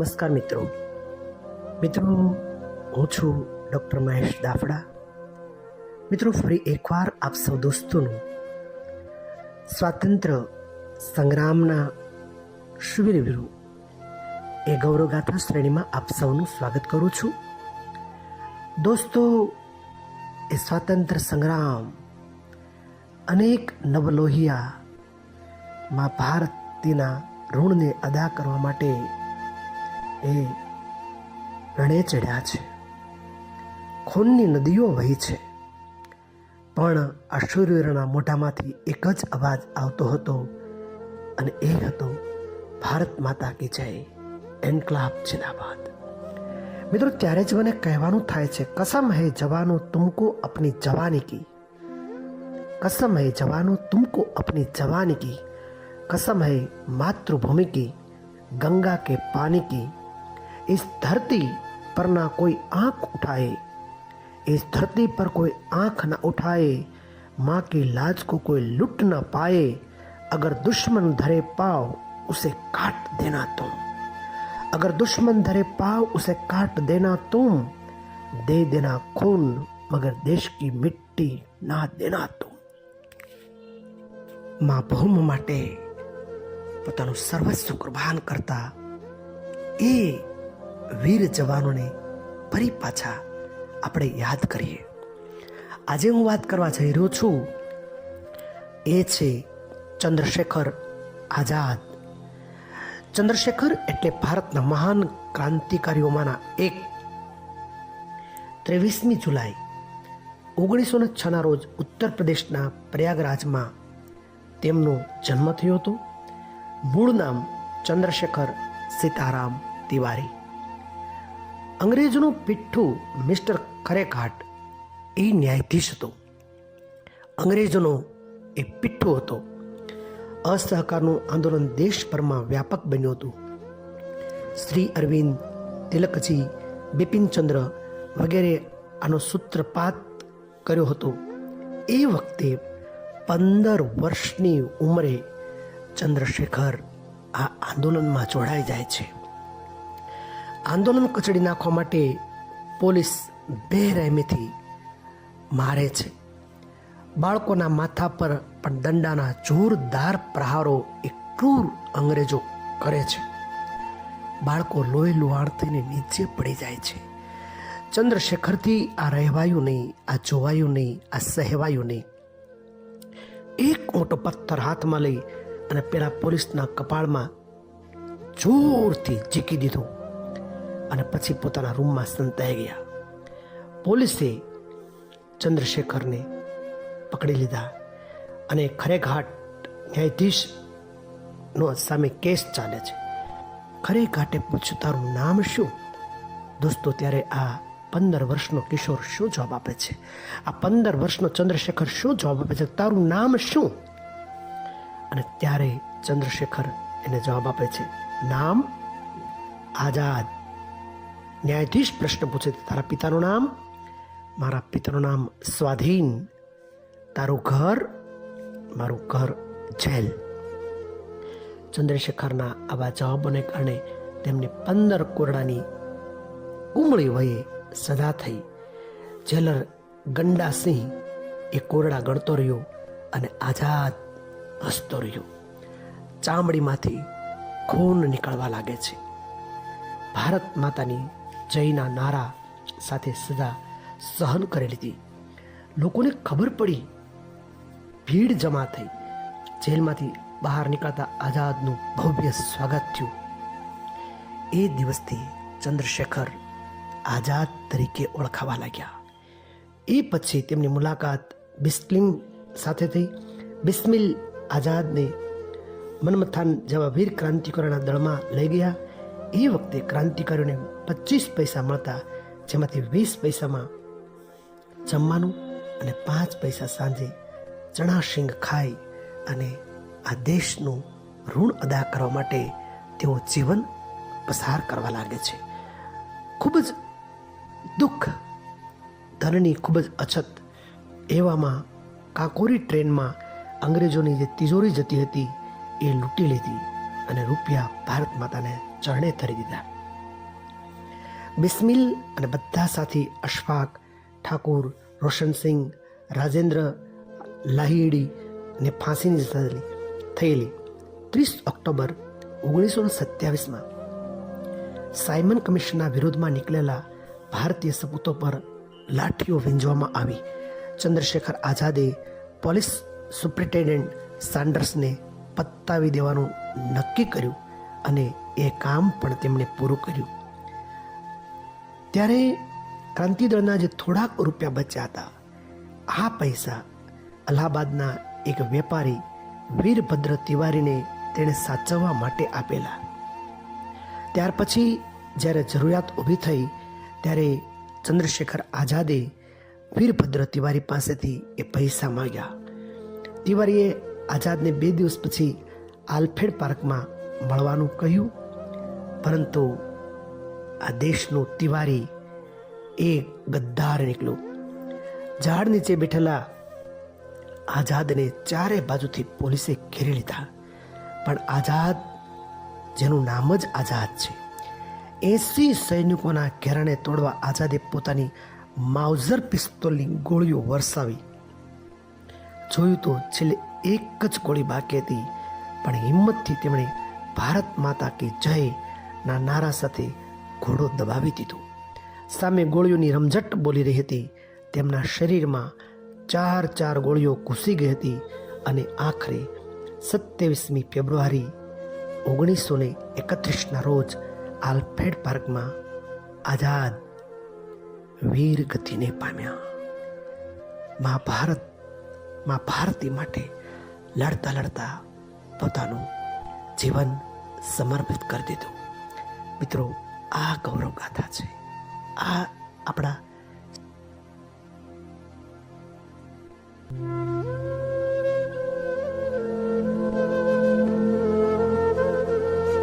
નમસ્કાર મિત્રો. મિત્રો, હું છું ડૉક્ટર મહેશ દાફડા. મિત્રો, ફરી એકવાર આપ સૌ દોસ્તોનું સ્વાતંત્ર્ય સંગ્રામના શિબિરવિરુ એ ગૌરવગાથા શ્રેણીમાં આપ સૌનું સ્વાગત કરું છું. દોસ્તો, એ સ્વાતંત્ર્ય સંગ્રામ અનેક નવલોહિયા માં ભારતીના ઋણને અદા કરવા માટે એ રણે ચડ્યા છે. ખૂનની નદીઓ વહી છે. પણ આ શૂરવીરના મોઢામાંથી એક જ અવાજ આવતો હતો અને એ હતો, ભારત માતા કી જય, એન્કલાબ જિંદાબાદ. મિત્રો, ત્યારે જ મને કહેવાનું થાય છે, કસમ હે જવાનો તુમકો અપની જવાની કી. કસમ હે જવાનો તુમકો અપની જવાની કી. કસમ હે માતૃભૂમિ કી, ગંગા કે પાણી કી. इस धरती पर ना कोई आंख उठाए इस धरती पर कोई आंख न उठाए माँ की लाज को कोई लुट न पाए अगर दुश्मन धरे पाव उसे काट देना तुम अगर दुश्मन धरे पाव उसे काट देना तुम दे देना खून मगर देश की मिट्टी ना देना तुम મા ભૌમ માટે પોતાનું સર્વસ્વ કુરબાન કરતા એ વીર જવાનોને ફરી પાછા આપણે યાદ કરીએ. આજે હું વાત કરવા જઈ રહ્યો છું. એ છે ચંદ્રશેખર આઝાદ. ચંદ્રશેખર એટલે ભારતના મહાન ક્રાંતિકારીઓમાંના એક. ત્રેવીસમી જુલાઈ ઓગણીસો ને છના રોજ ઉત્તર પ્રદેશના પ્રયાગરાજમાં તેમનો જન્મ થયો હતો. મૂળ નામ ચંદ્રશેખર સીતારામ તિવારી. અંગ્રેજનું પિઠ્ઠું મિસ્ટર ખરેખાટ એ ન્યાયાધીશ હતો. અંગ્રેજોનો એ પિઠ્ઠું હતો. અસહકારનું આંદોલન દેશભરમાં વ્યાપક બન્યું હતું. શ્રી અરવિંદ તિલકજી બિપિનચંદ્ર વગેરે આનો સૂત્રપાત કર્યો હતો. એ વખતે પંદર વર્ષની ઉંમરે ચંદ્રશેખર આ આંદોલનમાં જોડાઈ જાય છે. આંદોલન કચડી નાખવા માટે પોલીસ બેરહેમીથી મારે છે. બાળકોના માથા પર પણ દંડાના જોરદાર પ્રહારો એ ક્રૂર અંગ્રેજો કરે છે. બાળકો લોહી લુહાણ થઈને નીચે પડી જાય છે. ચંદ્રશેખરથી આ રહેવાયું નહીં, આ જોવાયું નહીં, આ સહેવાયું નહીં. એક મોટો પથ્થર હાથમાં લઈ અને પેલા પોલીસના કપાળમાં જોરથી ઝીકી દીધો. અને પછી પોતાના રૂમમાં સંતાઈ ગયા. પોલીસે ચંદ્રશેખરને પકડી લીધા અને ખરેઘાટ ન્યાયાધીશનો સામે કેસ ચાલે છે. ખરેઘાટે પૂછ્યું, તારું નામ શું? દોસ્તો, ત્યારે આ પંદર વર્ષનો કિશોર શું જવાબ આપે છે? આ પંદર વર્ષનો ચંદ્રશેખર શું જવાબ આપે છે? તારું નામ શું? અને ત્યારે ચંદ્રશેખર એને જવાબ આપે છે, નામ આઝાદ. ન્યાયાધીશ પ્રશ્ન પૂછે તારા પિતાનું નામ મારા પિતાનું નામ સ્વાધીન તારું ઘર મારું ઘર જેલ ચંદ્રશેખરના આવા જવાબોને કારણે તેમને પંદર કોરડાની ઉમળી વયે સદા થઈ. જેલર ગંડાસિંહ એ કોરડા ગણતો રહ્યો અને આઝાદ હસતો રહ્યો. ચામડીમાંથી ખૂન નીકળવા લાગે છે. ભારત માતાની જયના નારા સાથે સજા સહન કરી લીધી લોકોને ખબર પડી, ભીડ જમા થઈ. જેલમાંથી બહાર નીકળતા આઝાદનું ભવ્ય સ્વાગત થયું. એ દિવસથી ચંદ્રશેખર આઝાદ તરીકે ઓળખાવા લાગ્યા. એ પછી તેમની મુલાકાત બિસ્લિંગ સાથે થઈ. બિસ્મિલ આઝાદને મનમથાન જેવા વીર ક્રાંતિકારીના દળમાં લઈ ગયા. એ વખતે ક્રાંતિકારીઓને પચીસ પૈસા મળતા, જેમાંથી વીસ પૈસામાં જમવાનું અને પાંચ પૈસા સાંજે ચણા શીંગ ખાઈ અને આ દેશનું ઋણ અદા કરવા માટે તેઓ જીવન પસાર કરવા લાગે છે. ખૂબ જ દુઃખ, ધનની ખૂબ જ અછત એવામાં કાકોરી ટ્રેનમાં અંગ્રેજોની જે તિજોરી જતી હતી એ લૂંટી લીધી અને રૂપિયા ભારત માતાને ચરણે ધરી દીધા. બિસ્મિલ અને બધા સાથી અશફાક, ઠાકુર રોશનસિંહ રાજેન્દ્ર, લાહિડી ને ફાંસીની સજા થયેલી. ત્રીસ ઓક્ટોબર ઓગણીસો સત્યાવીસમાં સાયમન કમિશનના વિરોધમાં નીકળેલા ભારતીય સપૂતો પર લાઠીઓ વીંજવામાં આવી. ચંદ્રશેખર આઝાદે પોલીસ સુપ્રિન્ટેન્ડન્ટ સાન્ડર્સને પત્તાવી દેવાનું નક્કી કર્યું. અને એ કામ પણ તેમણે પૂરું કર્યું. ત્યારે ક્રાંતિદળના જે થોડાક રૂપિયા બચ્યા હતા, આ પૈસા અલ્હાબાદના એક વેપારી વીરભદ્ર તિવારીને તેણે સાચવવા માટે આપેલા. ત્યાર પછી જ્યારે જરૂરિયાત ઊભી થઈ, ત્યારે ચંદ્રશેખર આઝાદે વીરભદ્ર તિવારી પાસેથી એ પૈસા માંગ્યા. તિવારીએ આઝાદને બે દિવસ પછી આલ્ફેડ પાર્કમાં મળવાનું કહ્યું. પરંતુ આ દેશનો તિવારી એ ગદ્દાર નીકળ્યો. ઝાડ નીચે બેઠેલા આઝાદને ચારે બાજુથી પોલીસે ઘેરી લીધા. પણ આઝાદ, જેનું નામ જ આઝાદ છે, એસી સૈનિકોના ઘેરાને તોડવા આઝાદે પોતાની માઉઝર પિસ્તોલની ગોળીઓ વરસાવી. જોયું તો છેલ્લે એક જ ગોળી બાકી હતી, પણ હિંમતથી તેમણે ભારત માતા કી જય ના નારા સાથે ઘોડો દબાવી દીધો. સામે ગોળીઓની રમઝટ બોલી રહી હતી. તેમના શરીરમાં ચાર ચાર ગોળીઓ ઘૂસી ગઈ હતી અને આખરે સત્યાવીસમી ફેબ્રુઆરી ઓગણીસો ને એકત્રીસના રોજ આલ્ફેડ પાર્કમાં આઝાદ વીર ગતિને પામ્યા. મહાભારત મા ભારતી માટે લડતા લડતા પોતાનું જીવન સમર્પિત કરી દીધું. મિત્રો આ ગૌરવ ગાથા છે. આ આપણા